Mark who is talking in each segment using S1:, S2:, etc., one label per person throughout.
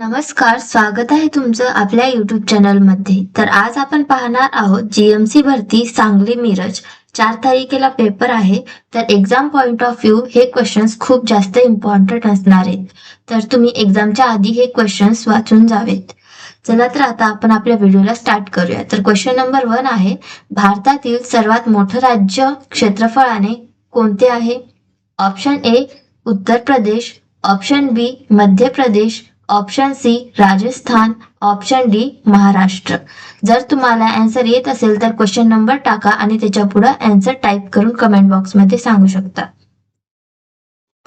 S1: नमस्कार स्वागत आहे तुमचं आपल्या युट्यूब चॅनलमध्ये तर आज आपण पाहणार आहोत जीएमसी भरती सांगली मिरज. चार तारखेला पेपर आहे. तर एक्झाम पॉइंट ऑफ व्ह्यू हे क्वेश्चन्स खूप जास्त इम्पॉर्टंट असणार आहेत. तर तुम्ही एक्झामच्या आधी हे क्वेश्चन्स वाचून जावेत. चला तर आता आपण आपल्या व्हिडिओला स्टार्ट करूया. तर क्वेश्चन नंबर वन आहे भारतातील सर्वात मोठं राज्य क्षेत्रफळाने कोणते आहे? ऑप्शन ए उत्तर Pradesh. Option B Madhya Pradesh. Option C Rajasthan. Option D Maharashtra. जर तुम्हाला अँसर येत असेल तर क्वेश्चन नंबर टाका आणि त्याच्या पुढे अँसर टाईप करून कमेंट बॉक्समध्ये सांगू शकता.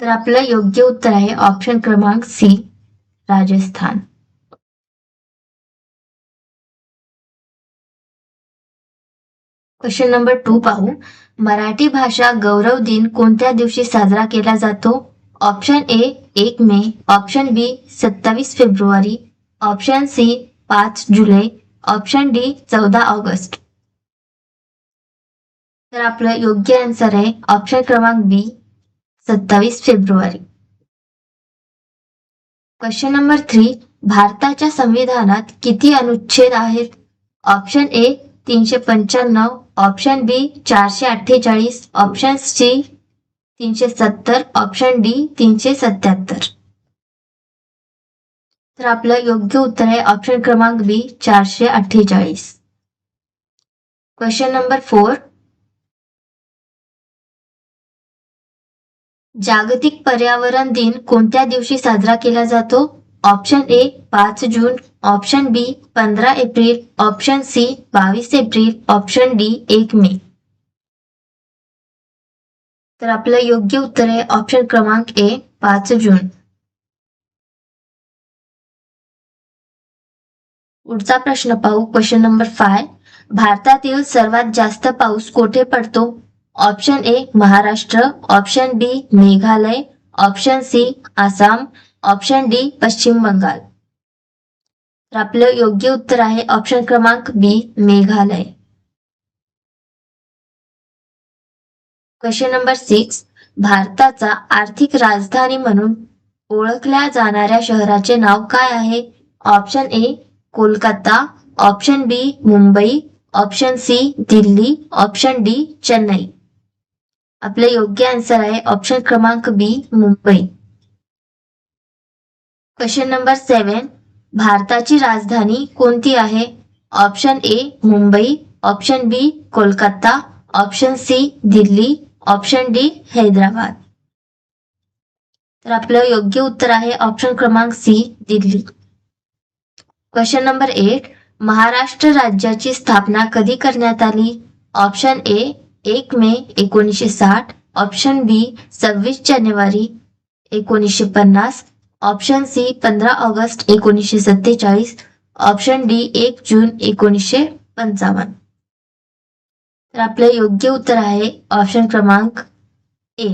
S1: तर आपलं योग्य उत्तर आहे ऑप्शन क्रमांक C Rajasthan. Question number two पाहू. मराठी भाषा गौरव दिन कोणत्या दिवशी साजरा केला जातो? ऑप्शन ए एक मे. ऑप्शन बी सत्तावीस फेब्रुवारी. ऑप्शन सी पाच जुलै. ऑप्शन डी चौदा ऑगस्ट. तर आपलं योग्य आन्सर आहे. ऑप्शन क्रमांक बी सत्तावीस फेब्रुवारी. क्वेश्चन नंबर थ्री भारताच्या संविधानात किती अनुच्छेद आहेत? ऑप्शन ए तीनशे पंच्याण्णव. ऑप्शन बी चारशे अठ्ठेचाळीस. ऑप्शन सी तीनशे सत्तर ऑप्शन डी तीनशे सत्याहत्तर. तर आपलं योग्य उत्तर आहे ऑप्शन क्रमांक बी चारशे अठ्ठेचाळीस. क्वेश्चन नंबर फोर जागतिक पर्यावरण दिन कोणत्या दिवशी साजरा केला जातो? ऑप्शन ए पाच जून. ऑप्शन बी पंधरा एप्रिल. ऑप्शन सी बावीस एप्रिल. ऑप्शन डी एक मे. तर आपलं योग्य उत्तर आहे ऑप्शन क्रमांक ए पाच जून. पुढचा प्रश्न पाहू. क्वेश्चन नंबर फाय भारतातील सर्वात जास्त पाऊस कोठे पडतो? Option A Maharashtra. Option B Meghalaya. Option C Assam. Option D Paschim Bengal. तर आपलं योग्य उत्तर आहे ऑप्शन क्रमांक B Meghalaya. Question number six भारताचा आर्थिक राजधानी म्हणून ओळखल्या जाणाऱ्या शहराचे नाव काय आहे? Option A Kolkata. Option B Mumbai. Option C Delhi. Option D Chennai. आपले योग्य आन्सर आहे. ऑप्शन क्रमांक B Mumbai. Question number seven भारताची राजधानी कोणती आहे? Option A Mumbai. Option B Kolkata. Option C Delhi. Option D Hyderabad. तर आपलं योग्य उत्तर आहे ऑप्शन क्रमांक C Delhi. Question number eight Maharashtra राज्याची स्थापना कधी करण्यात आली? ऑप्शन ए एक मे एकोणीसशे साठ. ऑप्शन बी सव्वीस जानेवारी एकोणीसशे पन्नास. ऑप्शन सी पंधरा ऑगस्ट एकोणीसशे सत्तेचाळीस. ऑप्शन डी एक जून एकोणीसशे पंचावन्न. तर आपलं योग्य उत्तर आहे ऑप्शन क्रमांक ए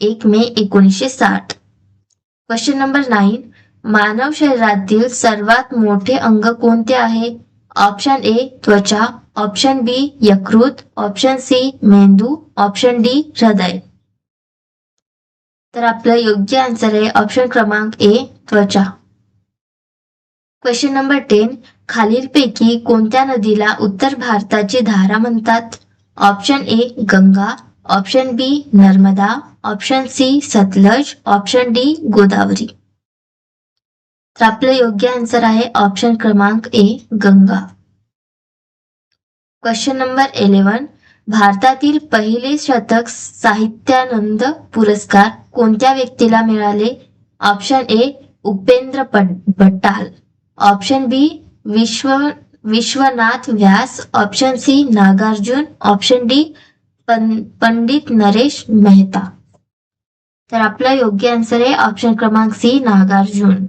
S1: एक मे एकोणीसशे साठ. क्वेश्चन नंबर नाईन मानव शरीरातील सर्वात मोठे अंग कोणते आहे? ऑप्शन ए त्वचा ऑप्शन बी यकृत ऑप्शन सी मेंदू ऑप्शन डी हृदय. तर आपलं योग्य आन्सर आहे ऑप्शन क्रमांक ए त्वचा. क्वेश्चन नंबर टेन खालीलपैकी कोणत्या नदीला उत्तर भारताची धारा म्हणतात? Option A Ganga option B Narmada option C Sutlej option D Godavari तर आपलं योग्य आन्सर आहे ऑप्शन क्रमांक A Ganga question number eleven भारतातील पहिले शतक साहित्यानंद पुरस्कार कोणत्या व्यक्तीला मिळाले? ऑप्शन ए उपेंद्र पट- भट्टाल option B Vishwa Vishwanath Vyas option C Nagarjun option D Pandit Naresh Mehta. तर आपला योग्य आन्सर आहे ऑप्शन क्रमांक C Nagarjun.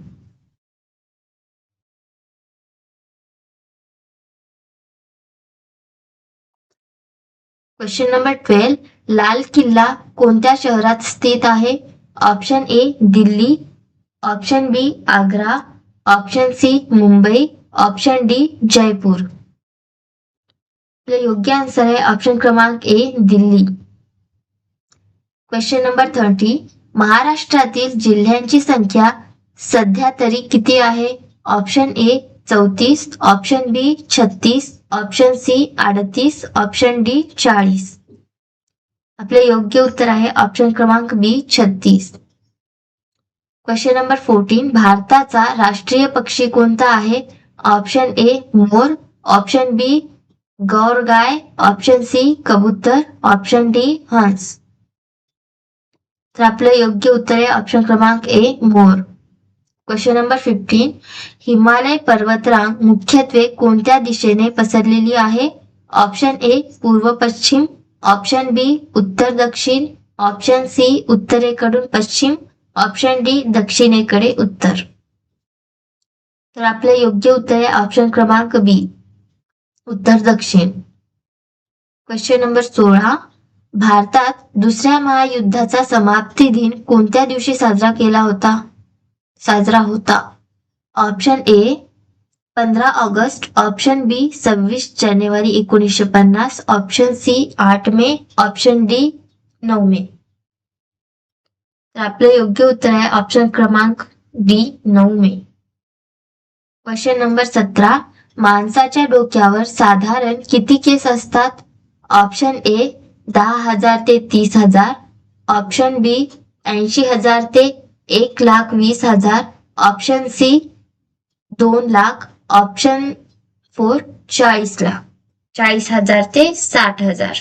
S1: Question number twelve Lal Qila कोणत्या शहरात स्थित आहे? Option A Delhi. Option B Agra. Option C Mumbai. Option D Jaipur योग्य आंसर आहे ऑप्शन क्रमांक A Delhi. Question number thirty महाराष्ट्रातील जिल्ह्यांची संख्या सध्या तरी किती आहे? ऑप्शन ए चौतीस. ऑप्शन बी छत्तीस. ऑप्शन सी अडतीस. ऑप्शन डी चाळीस. आपले योग्य उत्तर आहे ऑप्शन क्रमांक बी छत्तीस. क्वेश्चन नंबर फोर्टीन भारताचा राष्ट्रीय पक्षी कोणता आहे? ऑप्शन ए मोर ऑप्शन बी गौर गाय ऑप्शन सी कबूतर ऑप्शन डी हंस. तर आपलं योग्य उत्तर आहे ऑप्शन क्रमांक ए मोर. क्वेश्चन नंबर फिफ्टीन हिमालय पर्वतरांग मुख्यत्वे कोणत्या दिशेने पसरलेली आहे? ऑप्शन ए पूर्व पश्चिम. ऑप्शन बी उत्तर दक्षिण. ऑप्शन सी उत्तरेकडून पश्चिम. ऑप्शन डी दक्षिणेकडे उत्तर. तर आपले योग्य उत्तर आहे ऑप्शन क्रमांक बी उत्तर दक्षिण. क्वेश्चन नंबर सोळा. भारतात दुसऱ्या महायुद्धाचा समाप्ती दिन कोणत्या दिवशी साजरा केला होता? साजरा होता. ऑप्शन ए पंधरा ऑगस्ट. ऑप्शन बी सव्वीस जानेवारी एकोणीसशे पन्नास. ऑप्शन सी आठ मे. ऑप्शन डी नऊ मे. तर आपलं योग्य उत्तर आहे ऑप्शन क्रमांक डी नऊ मे. क्वेश्चन नंबर सतरा माणसाच्या डोक्यावर साधारण किती केस असतात? ऑप्शन ए दहा हजार ते तीस हजार. ऑप्शन बी ऐंशी हजार ते एक लाख वीस हजार. ऑप्शन सी दोन लाख. ऑप्शन फोर चाळीस लाख. चाळीस हजार ते साठ हजार.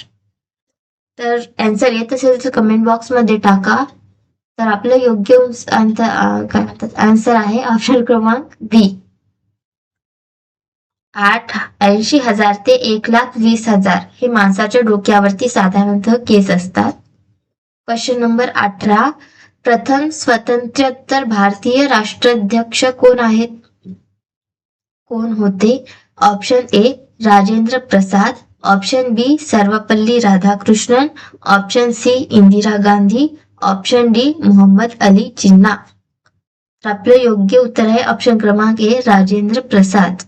S1: तर आन्सर येत असेल तर कमेंट बॉक्समध्ये टाका. तर आपलं योग्य आन्सर आहे ऑप्शन क्रमांक बी. आठ ऐंशी हजार ते एक लाख वीस हजार हे माणसाच्या डोक्यावरती साधारणतः केस असतात. क्वेश्चन नंबर अठरा. प्रथम स्वतंत्र्योत्तर भारतीय राष्ट्राध्यक्ष कोण आहेत? कोण होते? Option A Rajendra Prasad. Option B Sarvepalli Radhakrishnan. Option C Indira Gandhi. Option D Mohammad Ali Jinnah. आपलं योग्य उत्तर आहे ऑप्शन क्रमांक A Rajendra Prasad.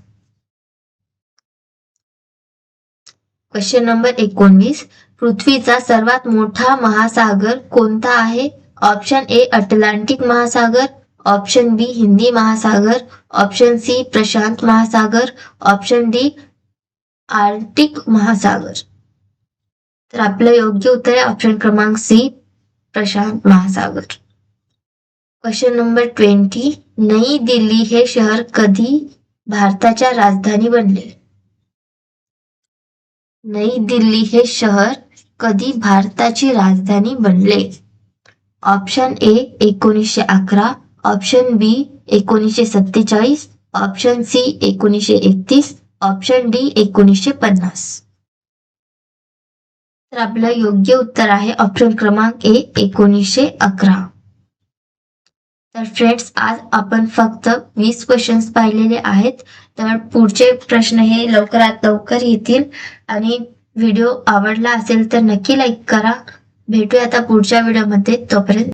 S1: Question number एकोणवीस. पृथ्वीचा सर्वात मोठा महासागर कोणता आहे? ऑप्शन ए अटलांटिक महासागर. ऑप्शन बी हिंदी महासागर. ऑप्शन सी प्रशांत महासागर. ऑप्शन डी आर्टिक महासागर. तर आपलं योग्य उत्तर आहे ऑप्शन क्रमांक सी प्रशांत महासागर. Question number twenty. New Delhi हे शहर कधी भारताच्या राजधानी बनले? नई दिल्ली हे शहर कधी भारताची राजधानी बनले? ऑप्शन ए एकोणीसशे अकरा. ऑप्शन बी एकोणीसशे सत्तेचाळीस. ऑप्शन सी एकोणीसशे एकतीस. ऑप्शन डी एकोणीसशे पन्नास. तर आपलं योग्य उत्तर आहे ऑप्शन क्रमांक ए एकोणीसशे अकरा. तर फ्रेंड्स आज आपण फक्त वीस क्वेश्चन्स पाहिलेले आहेत. तर पुढचे प्रश्न हे लवकरात लवकर येतील. आणि व्हिडिओ आवडला असेल तर नक्की लाईक करा. भेटूया आता पुढच्या व्हिडिओमध्ये तोपर्यंत